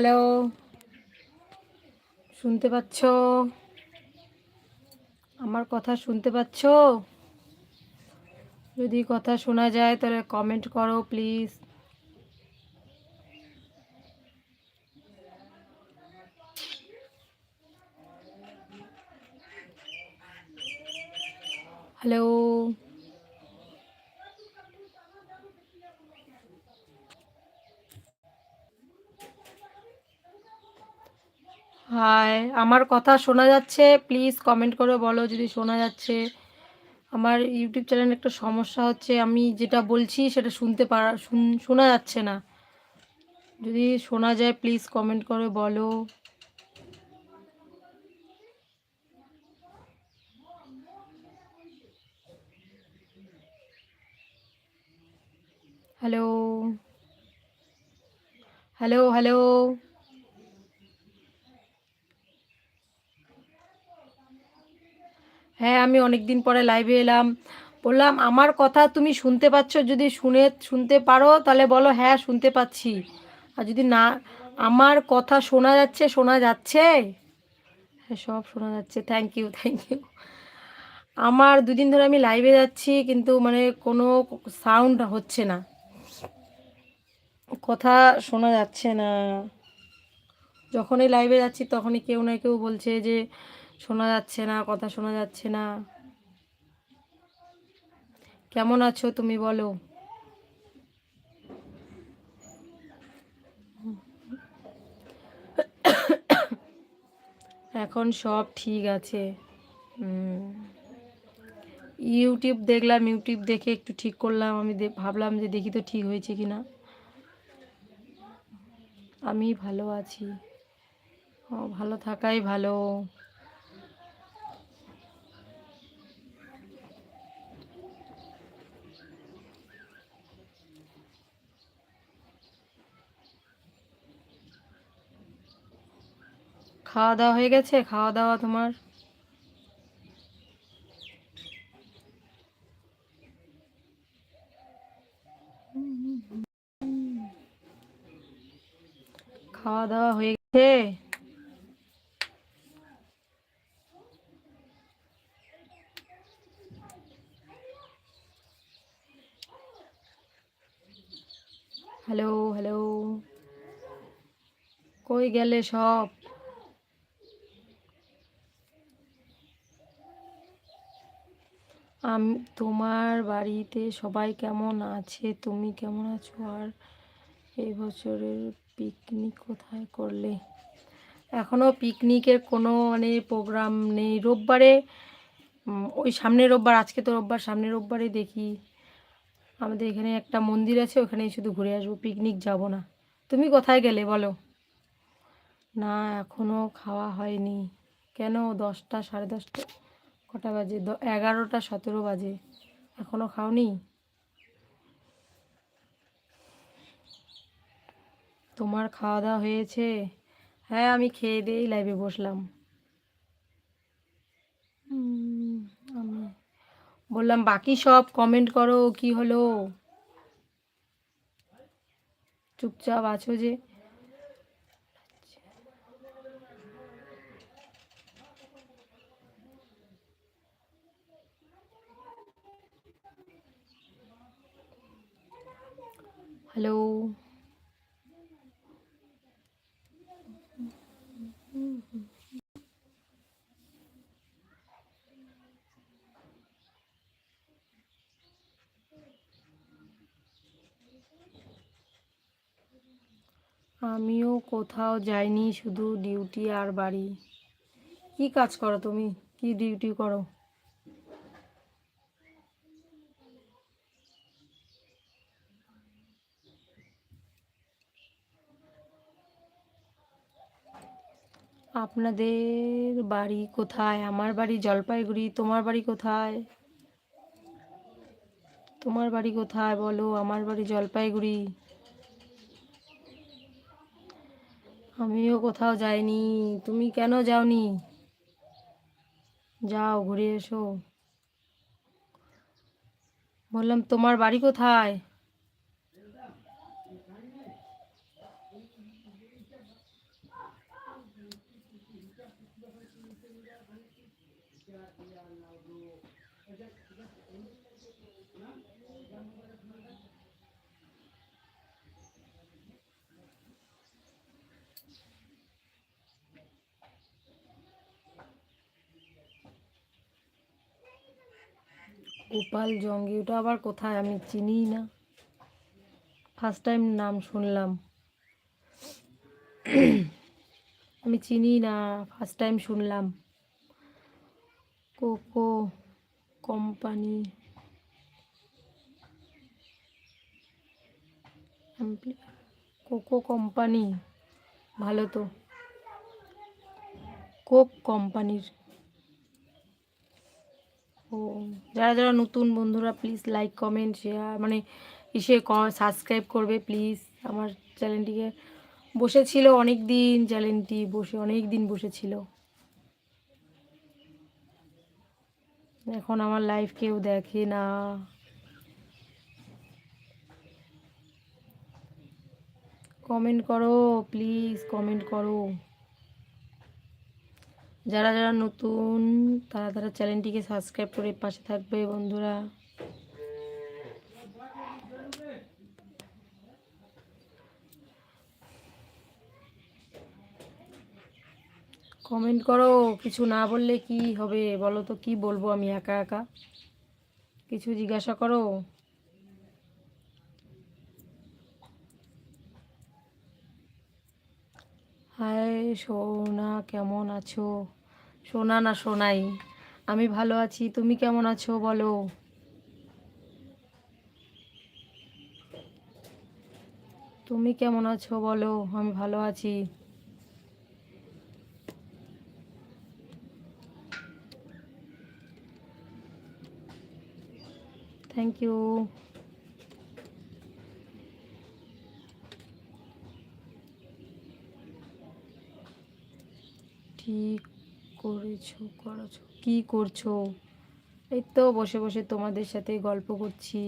Hello শুনতে পাচ্ছ? আমার কথা শুনতে পাচ্ছ? যদি কথা শোনা যায়, তাহলে কমেন্ট করো প্লিজ হ্যালো হাই আমার কথা শোনা যাচ্ছে। প্লিজ কমেন্ট করে বলো যদি শোনা যাচ্ছে। আমার ইউটিউব চ্যানেলে একটা সমস্যা হচ্ছে, আমি যেটা বলছি সেটা শুনতে পারা, শুন- শোনা যাচ্ছে না। যদি শোনা যায় প্লিজ কমেন্ট করে বলো। হ্যালো হ্যালো হ্যালো হ্যাঁ আমি অনেক দিন পরে লাইভে এলাম। বললাম, আমার কথা তুমি শুনতে পাচ্ছ, যদি শুনে, শুনতে পারো, তাহলে বলো হ্যাঁ শুনতে পাচ্ছি। আর যদি না, আমার কথা শোনা যাচ্ছে শোনা যাচ্ছে? হ্যাঁ সব শোনা যাচ্ছে। থ্যাংক ইউ থ্যাংক ইউ আমার দুদিন ধরে আমি লাইভে যাচ্ছি, কিন্তু মানে কোনো সাউন্ড হচ্ছে না। কথা শোনা যাচ্ছে না। যখনই লাইভে যাচ্ছি, তখনই কেউ না কেউ বলছে যে শোনা যাচ্ছে না, কথা শোনা যাচ্ছে না। কেমন আছো তুমি বলো? এখন সব ঠিক আছে। ইউটিউব দেখলাম, ইউটিউব দেখে একটু ঠিক করলাম। আমি ভাবলাম যে দেখি তো ঠিক হয়েছে কি না আমি ভালো আছি। ভালো থাকাই ভালো। খাওয়া দাওয়া হয়ে গেছে খাওয়া দাওয়া তোমার? খাওয়া দাওয়া হয়ে গেছে। হ্যালো হ্যালো কই গেলে সব? আমি, তোমার বাড়িতে সবাই কেমন আছে? তুমি কেমন আছো? আর এই বছরের পিকনিক কোথায় করলে? এখনও পিকনিকের কোনো মানে প্রোগ্রাম নেই। রোববারে ওই সামনের রোববার, আজকে তো রোববার সামনের রোববারে দেখি। আমাদের এখানে একটা মন্দির আছে, ওখানেই শুধু ঘুরে আসব পিকনিক যাব না। তুমি কোথায় গেলে বলো? না এখনও খাওয়া হয়নি। কেন? দশটা, সাড়ে দশটা? কটা বাজে? এগারোটা সতেরো বাজে। এখনও খাওনি? তোমার খাওয়া দাওয়া হয়েছে? হ্যাঁ আমি খেয়ে দিয়েই লাইভে বসলাম। আমি বললাম, বাকি সব কমেন্ট করো, কি হলো? চুপচাপ আছো যে। হ্যালো আমিও কোথাও যাইনি, শুধু ডিউটি আর বাড়ি। কি কাজ করো তুমি? কি ডিউটি করো? আপনাদের বাড়ি কোথায়? আমার বাড়ি জলপাইগুড়ি, তোমার বাড়ি কোথায়? তোমার বাড়ি কোথায় বলো? আমার বাড়ি জলপাইগুড়ি। আমিও কোথাও যাইনি। তুমি কেন যাওনি? যাও, ঘুরে এসো। বললাম, তোমার বাড়ি কোথায়? গোপাল জঙ্গি, ওটা আবার কোথায়? আমি চিনিই না। ফার্স্ট টাইম নাম শুনলাম। আমি চিনি না ফার্স্ট টাইম শুনলাম। Coco company. কোকো কোম্পানি, ভালো তো। কোক কোম্পানির। ও, যারা যারা নতুন বন্ধুরা প্লিজ লাইক কমেন্ট শেয়ার মানে ইসে সাবস্ক্রাইব করবে প্লিজ আমার চ্যানেলটিকে বসেছিল অনেক দিন চ্যানেলটি বসে অনেক দিন বসেছিল। এখন আমার লাইভ কেউ দেখে না। কমেন্ট করো প্লিজ কমেন্ট করো। যারা যারা নতুন, তারা তারা চ্যানেলটিকে সাবস্ক্রাইব করে পাশে থাকবে বন্ধুরা। কমেন্ট করো, কিছু না বললে কি হবে? বলো তো, কি বলব আমি একা একা? কিছু জিজ্ঞাসা করো? হাই সোনা, কেমন আছো? সোনা না সোনাই আমি ভালো আছি, তুমি কেমন আছো বলো? তুমি কেমন আছো বলো? আমি ভালো আছি। থ্যাংক ইউ ঠিক করেছ করেছ? কি করছ? এই তো বসে বসে তোমাদের সাথে গল্প করছি।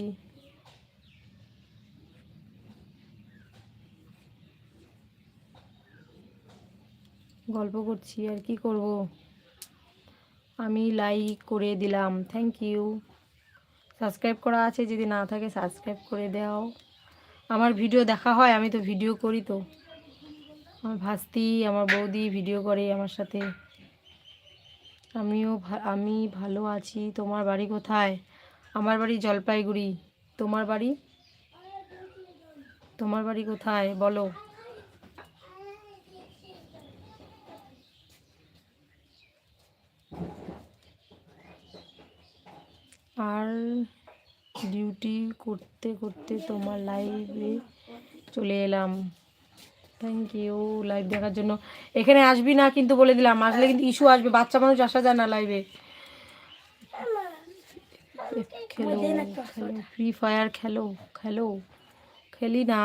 গল্প করছি, আর কি করব? আমি লাইক করে দিলাম থ্যাংক ইউ সাবস্ক্রাইব করা আছে, যদি না থাকে সাবস্ক্রাইব করে দাও। আমার ভিডিও দেখা হয়, আমি তো ভিডিও করি তো। আমার ভাস্তি, আমার বৌদি ভিডিও করে আমার সাথে। আমিও আমি ভালো আছি। তোমার বাড়ি কোথায়? আমার বাড়ি জলপাইগুড়ি। তোমার বাড়ি? তোমার বাড়ি কোথায়? বলো। আর ডিউটি করতে করতে তোমার লাইভে চলে এলাম। থ্যাংক ইউ লাইভ দেখার জন্য। এখানে আসবি না কিন্তু বলে দিলাম, আসলে কিন্তু ইস্যু আসবে, বাচ্চা মানুষ আসা যায় না লাইভে খেলো ফ্রি ফায়ার খেলো খেলো, খেলি না।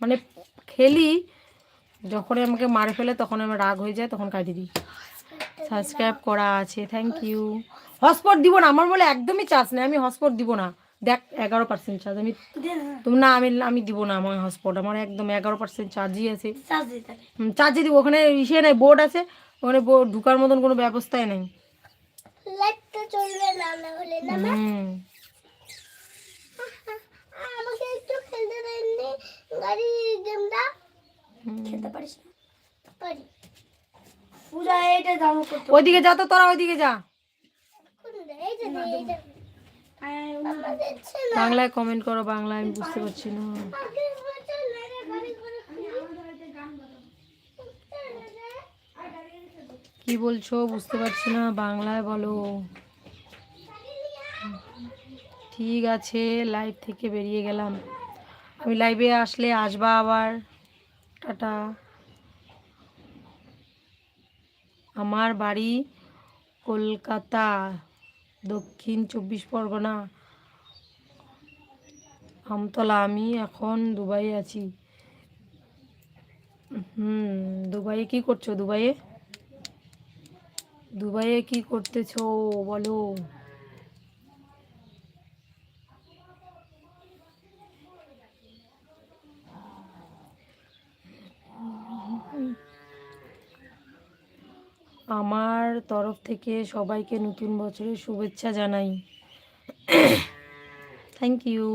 মানে খেলি যখন আমাকে মারে ফেলে তখন আমার রাগ হয়ে যায়, তখন কাটিয়ে দিই। সাবস্ক্রাইব করা আছে থ্যাংক ইউ হটস্পট দিব না, আমার বলে একদমই চার্জ নেই, আমি হটস্পট দিব না। দেখ এগারো পার্সেন্ট চার্জ আমি তুমি না আমি আমি দিব না আমার হটস্পট আমার একদম এগারো পার্সেন্ট চার্জই আছে। চার্জে দিব। ওখানে ইসে নেই বোর্ড আছে। ওখানে বোর্ড ঢুকার মতন কোনো ব্যবস্থাই নেই। লাইটটা চলবে না না হলে না হুম। আমাকে একটু খেলতে দেননি গাড়ি গেমটা হুম। খেলতে পারিস না। পারি। পূজা এইটা দাম করতে ওইদিকে যা তো তোরা ওইদিকে যা। বাংলায় কমেন্ট করো, বাংলায় আমি বুঝতে পারছি না। কি বলছো? বুঝতে পারছি না, বাংলায় বলো। ঠিক আছে লাইভ থেকে বেরিয়ে গেলাম। আমি লাইভে আসলে আসবা আবার। টাটা। আমার বাড়ি কলকাতা। দক্ষিণ চব্বিশ পরগনা। আমতলা, আমি এখন দুবাই আছি। হুম, দুবাইয়ে কি করছ? দুবাইয়ে? দুবাইয়ে কি করতেছো? বলো। আমার তরফ থেকে সবাইকে নতুন বছরের শুভেচ্ছা জানাই। Thank you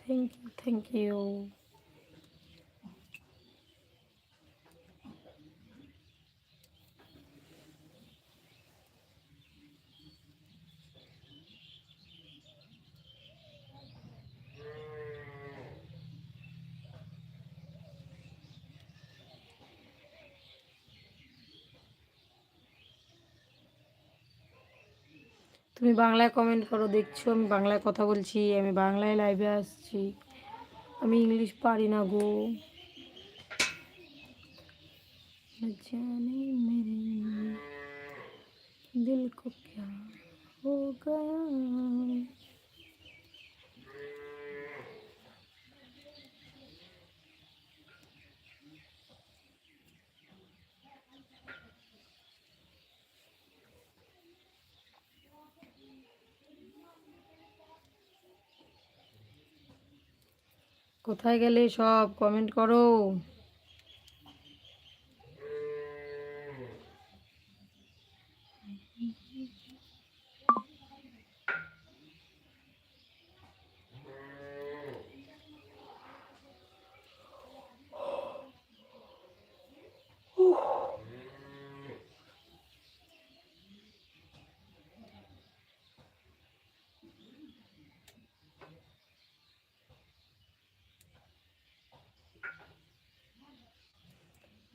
thank you thank you তুমি বাংলায় কমেন্ট করো, দেখছ, আমি বাংলায় কথা বলছি, আমি বাংলায় লাইভে আসছি। আমি ইংলিশ পারি না গো। জানি মেরে দিল কো, ক্যা হো গয়া কোথায় গেলে সব কমেন্ট করো?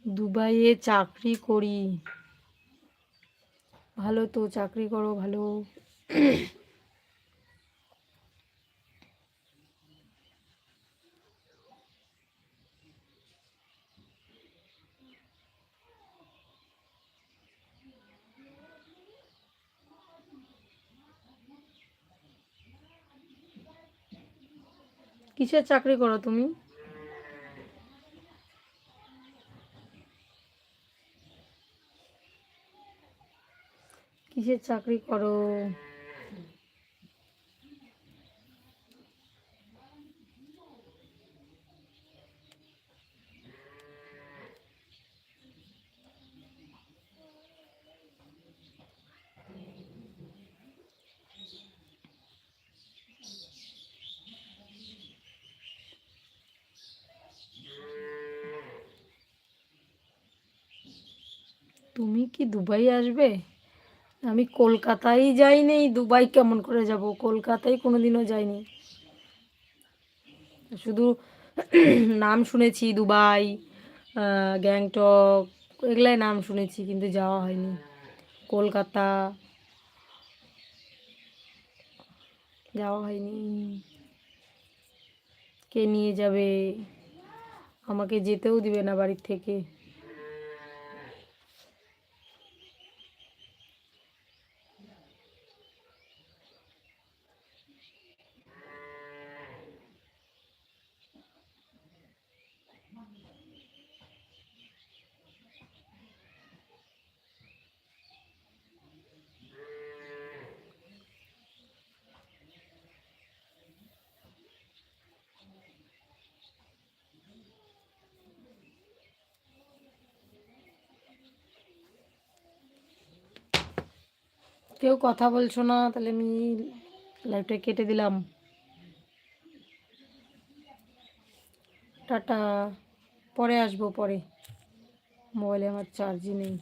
দুবাইয়ে চাকরি করি। ভালো তো চাকরি করো ভালো। কিসের চাকরি করো তুমি? কিসের চাকরি করো? তুমি কি দুবাই আসবে? আমি কলকাতায় যাইনি, দুবাই কেমন করে যাব? কলকাতায় কোনোদিনও যাইনি। শুধু নাম শুনেছি, দুবাই গ্যাংটক, এগুলাই নাম শুনেছি, কিন্তু যাওয়া হয়নি। কলকাতা যাওয়া হয়নি। কে নিয়ে যাবে? আমাকে যেতেও দিবে না বাড়ির থেকে। কেউ কথা বলছো না, তাহলে আমি লাইভটা কেটে দিলাম। টাটা। পরে আসব পরে। মোবাইলে আমার চার্জই নেই।